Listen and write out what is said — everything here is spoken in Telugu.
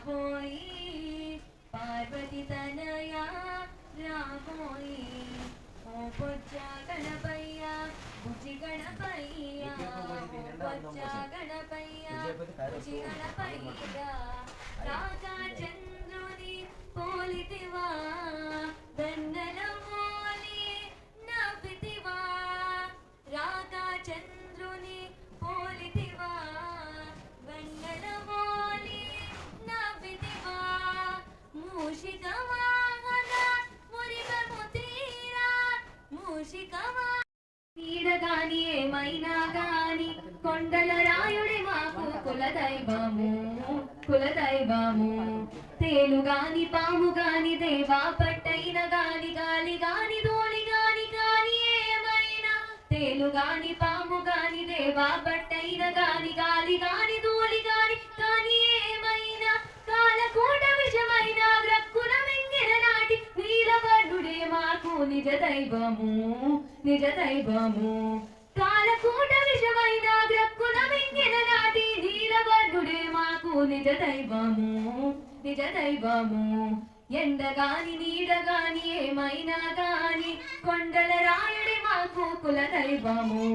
రాబోయి పార్వతి తనయా రాబోయి. ఓ పొచ్చ గణపయ్య బుజ్జి గణపయ్య ఓ పొచ్చ గణపయ్య బుజ్జి గణపయ్య. రాగా చంద్రుని పోలితివా మూషిక నీడగాని ఏమైనా గాని కొండల రాయుడి మాకు కులదైవము కులదైవము. తేలు గాని పాము గాని దేవా పట్టైన గాని గాలి గాని ధూళి గాని గాని ఏమైనా. తేలు గాని పాము గాని దేవా పట్టైన గాని గాలి గాని నిజ దైవము నిజ దైవము కాలకూట విషమైన గ్రక్కున మింగిన నాటి నీలవర్ణుడే మాకు నిజ దైవము నిజ దైవము ఎండగాని నీడగాని ఏమైనా గాని కొండల రాయుడి మాకు కుల దైవము